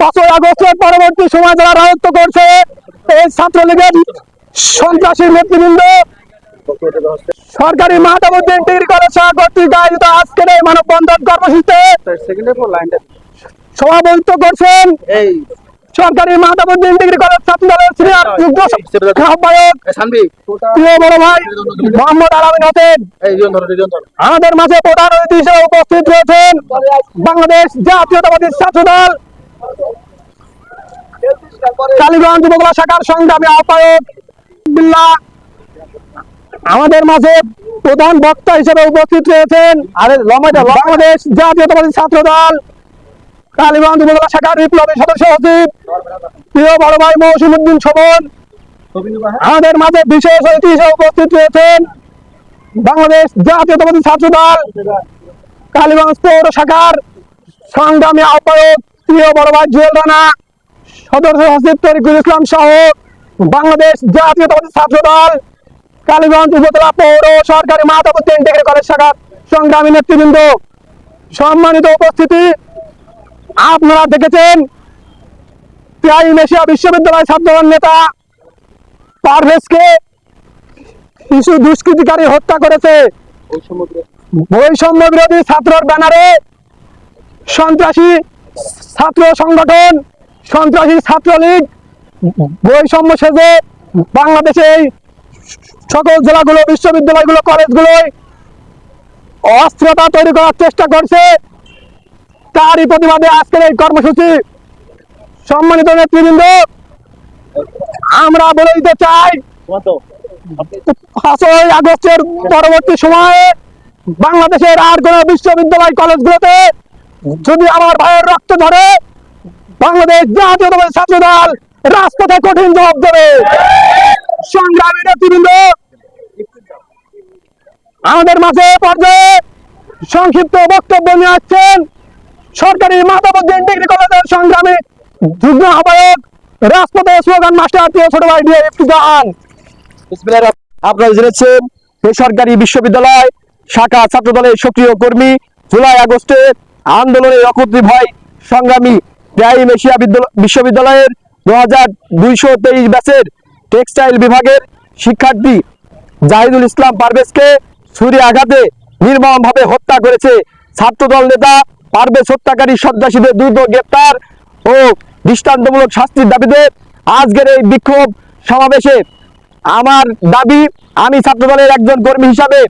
পাঁচই আগস্টের পরবর্তী সময় যারা রাজত্ব করছে এই ছাত্রলীগের সন্ত্রাসী নেতৃবৃন্দ সরকারি মাহতাবুদ্দিন ডিগ্রি কলেজ কর্তৃক আয়োজিত আজকের এই মানববন্ধন কর্মসূচিতে সভাপতিত্ব করছেন এই সরকারি মাহতাবুদ্দিন ডিগ্রি কলেজ ছাত্র দলের সিনিয়র যুগ্ম আহ্বায়ক প্রিয় বড় ভাই মোহাম্মদ আলামিন হোসেন। আমাদের মাঝে প্রধান অতিথি হিসেবে উপস্থিত রয়েছেন বাংলাদেশ জাতীয়তাবাদী ছাত্র দল কালীগঞ্জ উপজেলা শাখার সংগ্রামী আহ্বায়ক বিল্লাহ আমাদের মাঝে প্রধান বক্তা হিসেবে উপস্থিত রয়েছেন আরে বাংলাদেশ জাতীয়তাবাদী ছাত্র দল কালীগঞ্জ উপজেলা শাখার বিপ্লবী সদস্য সচিব, প্রিয় বড় ভাই মৌসুম উদ্দিন শোভন আমাদের মাঝে বিশেষ অতিথি হিসেবে উপস্থিত রয়েছেন বাংলাদেশ জাতীয়তাবাদী ছাত্র দল কালীগঞ্জ পৌর শাখার সংগ্রামী আহ্বায়ক প্রিয় বড় ভাই, জুয়েল রানা সদস্য সচিব তরিকুল ইসলাম সহ বাংলাদেশ জাতীয়তাবাদী ছাত্র দল, কালীগঞ্জ উপজেলা পৌর সরকারি মাতাবুদ্দিন ডিগ্রি কলেজ শাখার সংগ্রামী নেতৃবৃন্দ, সম্মানিত উপস্থিতি, আপনারা দেখেছেন প্রাইম এশিয়া বিশ্ববিদ্যালয় ছাত্রদল নেতা পারভেজকে কিছু দুষ্কৃতিকারী হত্যা করেছে। বৈষম্য বিরোধী ছাত্রর ব্যানারে সন্ত্রাসী ছাত্র সংগঠন, সন্ত্রাসী ছাত্রলীগ বৈষম্য সেজে বাংলাদেশে সকল জেলাগুলো, বিশ্ববিদ্যালয়গুলো, কলেজগুলোয় অস্থিরতা তৈরি করার চেষ্টা করছে। তারই প্রতিবাদে আজকের এই কর্মসূচি। সম্মানিত নেতৃবৃন্দ, আমরা বলে দিতে চাই, পাঁচই আগস্টের পরবর্তী সময়ে বাংলাদেশের আর কোন বিশ্ববিদ্যালয়, কলেজগুলোতে যদি আমার ভাইয়ের রক্ত ধরে, বাংলাদেশ জাতীয়তাবাদী ছাত্র দল রাজপথে কঠিন জবাব দেবে। সংগ্রামী নেতৃবৃন্দ, আমাদের মাঝে পর্যায়ে সংক্ষিপ্ত বক্তব্য নিয়ে আসছেন সরকারি মাতাবুদ্দিন ডিগ্রি কলেজের সংগ্রামী যুগ্ম আহ্বায়ক, রাজপথে স্লোগান মাস্টার প্রিয় ছোট ভাই দিয়ে ইফতিজান আপনারা জেনেছেন, বেসরকারি বিশ্ববিদ্যালয়, শাখা ছাত্র দলের সক্রিয় কর্মী, জুলাই আগস্টে আন্দোলনের একত্রিত হয় সংগ্রামী প্রাইম এশিয়া বিদ্যালয়- বিশ্ববিদ্যালয়ের দু হাজার দুইশো তেইশ ব্যাচের টেক্সটাইল বিভাগের শিক্ষার্থী জাহিদুল ইসলাম পারভেজকে ছুরি আঘাতে নির্মমভাবে হত্যা করেছে ছাত্রদল নেতা পারভেজ হত্যাকারী সন্ত্রাসীদের দ্রুত গ্রেপ্তার ও দৃষ্টান্তমূলক শাস্তির দাবিতে আজকের এই বিক্ষোভ সমাবেশে আমার দাবি, আমি ছাত্রদলের একজন কর্মী হিসাবে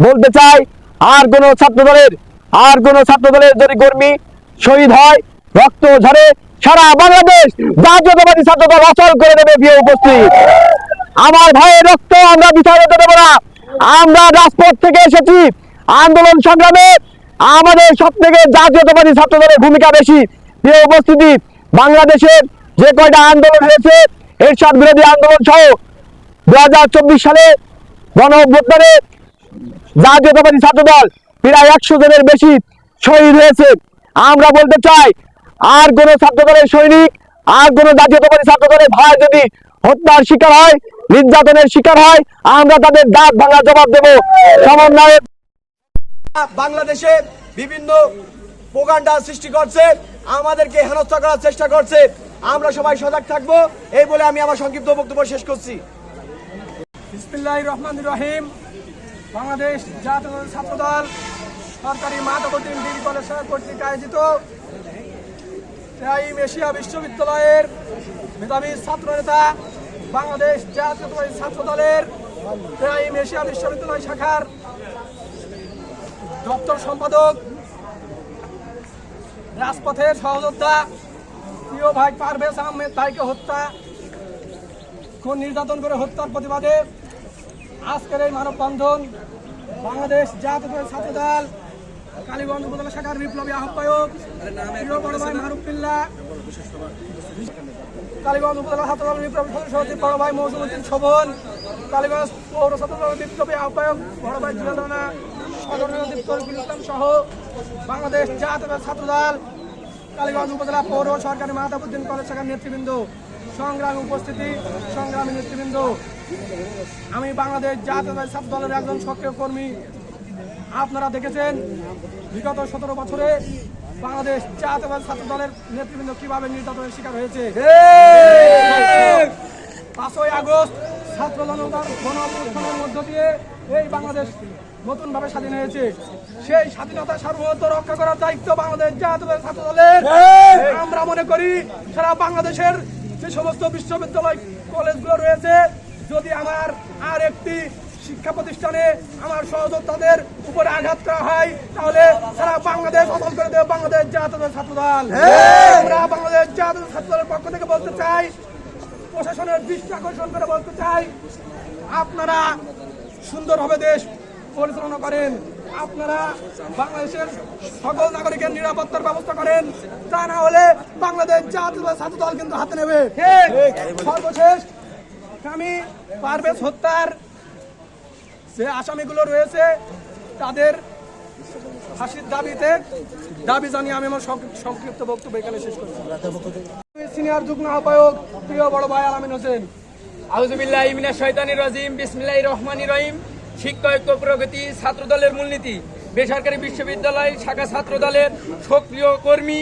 বলতে চাই, আর কোন ছাত্রদলের আর কোন ছাত্রদলের যদি কর্মী শহীদ হয়, রক্ত ঝরে সারা বাংলাদেশ জাতীয়তাবাদী ছাত্রদল অচল করে দেবে বিয়ে উপস্থিত। আমার ভাইয়ের রক্ত আমরা বিচার দেবো না। আমরা রাজপথ থেকে এসেছি। আন্দোলন সংগ্রামে আমাদের সব থেকে জাতীয়তাবাদী ছাত্রদলের ভূমিকা বেশি। প্রিয় উপস্থিতি, বাংলাদেশের যে কয়টা আন্দোলন হয়েছে, এরশাদ বিরোধী আন্দোলন সহ দু হাজার চব্বিশ সালে গণ অভ্যুত্থানে জাতীয়তাবাদী ছাত্রদল প্রায় একশো জনের বেশি শহীদ হয়েছে। আমরা বলতে চাই আর কোন ছাত্রদলের সৈনিক আর কোন জাতীয়তাবাদী ছাত্রদলের ভাই যদি হত্যার শিকার হয় নির্যাতনের শিকার হয় আমরা তাদের দাঁত ভাঙা জবাব দেব। সমন্বয়ের বাংলাদেশে বিভিন্ন প্রোগান্ডা সৃষ্টি করছে আমাদেরকে হেনস্থা করার চেষ্টা করছে। আমরা সবাই সজাগ থাকব এই বলে আমি আমার সংক্ষিপ্ত বক্তব্য শেষ করছি। বিসমিল্লাহ রহমান রহিম। বাংলাদেশ জাতীয় ছাত্রদল সরকারি মাধবদ্দিন ডিগ্রি কলেজ কর্তৃক আয়োজিত প্রাইম এশিয়া বিশ্ববিদ্যালয়ের মেধাবী ছাত্র নেতা বাংলাদেশ জাতীয়তাবাদী ছাত্র দলের প্রাইম এশিয়া বিশ্ববিদ্যালয় শাখার দপ্তর সম্পাদক, রাজপথের সহযোদ্ধা, প্রিয় ভাই পারভেজ আহমেদ ভাইকে হত্যা, খুন নির্যাতন করে হত্যার প্রতিবাদে আজকের এই মানববন্ধন বাংলাদেশ জাতীয় ছাত্র দল কালীগঞ্জ উপজেলা শাখার বিপ্লবী আহ্বায়ক ভাই মারুফিল্লা কালীগঞ্জ উপজেলা ছাত্র দল বিপ্লবী সদস্য সচিব বড় ভাই মৌসুমুদ্দিন শোভন, কালীগঞ্জ পৌর ছাত্র দল বিপ্লবী আহ্বায়ক বড় ভাই জুয়েল রানা সাধারণ সচিব তরিকুল ইসলাম সহ বাংলাদেশ জাতীয় ছাত্র দল কালীগঞ্জ উপজেলা পৌর সরকারি মাহতাবুদ্দিন কলেজ শাখার নেতৃবৃন্দ। সংগ্রামী উপস্থিতি সংগ্রামী নেতৃবৃন্দ। আমি বাংলাদেশ জাতীয় ছাত্র দলের একজন সক্রিয় কর্মী। আপনারা দেখেছেন বিগত সতেরো বছরে বাংলাদেশ জাতীয়বাদী ছাত্র দলের নেতৃবৃন্দ কীভাবে নির্যাতনের শিকার হয়েছে? পাঁচই আগস্ট ছাত্র জনতার মধ্য দিয়ে এই বাংলাদেশ নতুন ভাবে স্বাধীন হয়েছে। সেই স্বাধীনতা সার্বভৌমত্ব রক্ষা করার দায়িত্ব বাংলাদেশ জাতীয় ছাত্র দলের। আমরা মনে করি সারা বাংলাদেশের যে সমস্ত বিশ্ববিদ্যালয় কলেজগুলো রয়েছে যদি আমার আর একটি শিক্ষা প্রতিষ্ঠানে আমার সহযোদ্ধাদের উপরে আঘাত করা হয় তাহলে সারা বাংলাদেশ অচল করে দেবে বাংলাদেশ জাতীয় ছাত্র দল। আমরা বাংলাদেশ জাতীয় ছাত্র দলের পক্ষ থেকে বলতে চাই প্রশাসনের দৃষ্টি আকর্ষণ করে বলতে চাই আপনারা সুন্দরভাবে দেশ পরিচালনা করেন। আপনারা বাংলাদেশের সকল নাগরিকের নিরাপত্তার ব্যবস্থা করেন। তা না হলে বাংলাদেশ জাতীয় ছাত্র দল কিন্তু হাতে নেবে। সর্বশেষ আমি পারভেজ হত্যার যে আসামিগুলো রয়েছে তাদের ফাঁসির দাবিতে দাবি জানিয়ে আমি আমার সংক্ষিপ্ত- বক্তব্য এখানে শেষ করছি। সিনিয়র যুগ্ম আহ্বায়ক প্রিয় বড় ভাই আলামিন হোসেন। আউজুবিল্লাহ ইমিনা শয়তানির রাজিম বিসমিল্লাহ রহমানি রহিম। শিক্ষা ঐক্য প্রগতি ছাত্র দলের মূলনীতি। বেসরকারি বিশ্ববিদ্যালয় শাখা ছাত্র দলের সক্রিয় কর্মী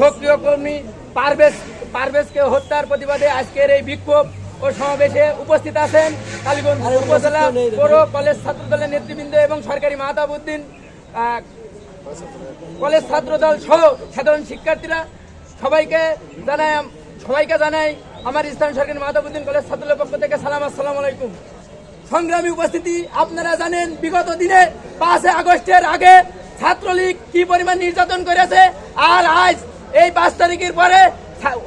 সক্রিয় কর্মী পারভেজ পারভেজকে হত্যার প্রতিবাদে আজকের এই বিক্ষোভ ও সমাবেশে উপস্থিত আছেন কালীগঞ্জ উপজেলা পৌর কলেজ ছাত্র দলের নেতৃবৃন্দ এবং সরকারি মাহতাবুদ্দিন কলেজ ছাত্র দল সহ সাধারণ শিক্ষার্থীরা সবাইকে জানাই সবাইকে জানাই আমার স্থান সরকারি মাহতাবুদ্দিন কলেজ ছাত্র দলের পক্ষ থেকে সালাম আসসালাম আলাইকুম। সংগ্রামী উপস্থিতি আপনারা জানেন, বিগত দিনে পাঁচই আগস্টের আগে ছাত্রলীগ কি পরিমাণ নির্যাতন করেছে, আর আজ এই পাঁচ তারিখের পরে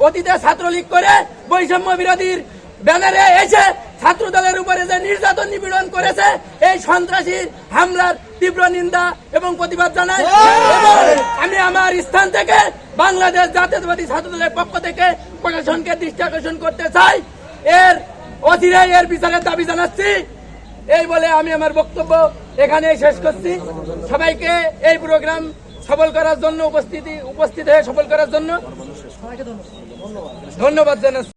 অতীতে ছাত্রলীগ করে বৈষম্য বিরোধীর ব্যানারে এসে ছাত্র দলের উপরে যে নির্যাতন নিপীড়ন করেছে, এই সন্ত্রাসীর হামলার তীব্র নিন্দা এবং প্রতিবাদ জানাই। আমি আমার স্থান থেকে বাংলাদেশ জাতীয়তাবাদী ছাত্র দলের পক্ষ থেকে প্রশাসনকে দৃষ্টি আকর্ষণ করতে চাই। এর অচিরেই এর বিচারের দাবি জানাচ্ছি। এই বলে আমি আমার বক্তব্য এখানে শেষ করছি। সবাইকে এই প্রোগ্রাম সফল করার জন্য উপস্থিতি উপস্থিত হয়ে সফল করার জন্য ধন্যবাদ জানাচ্ছি।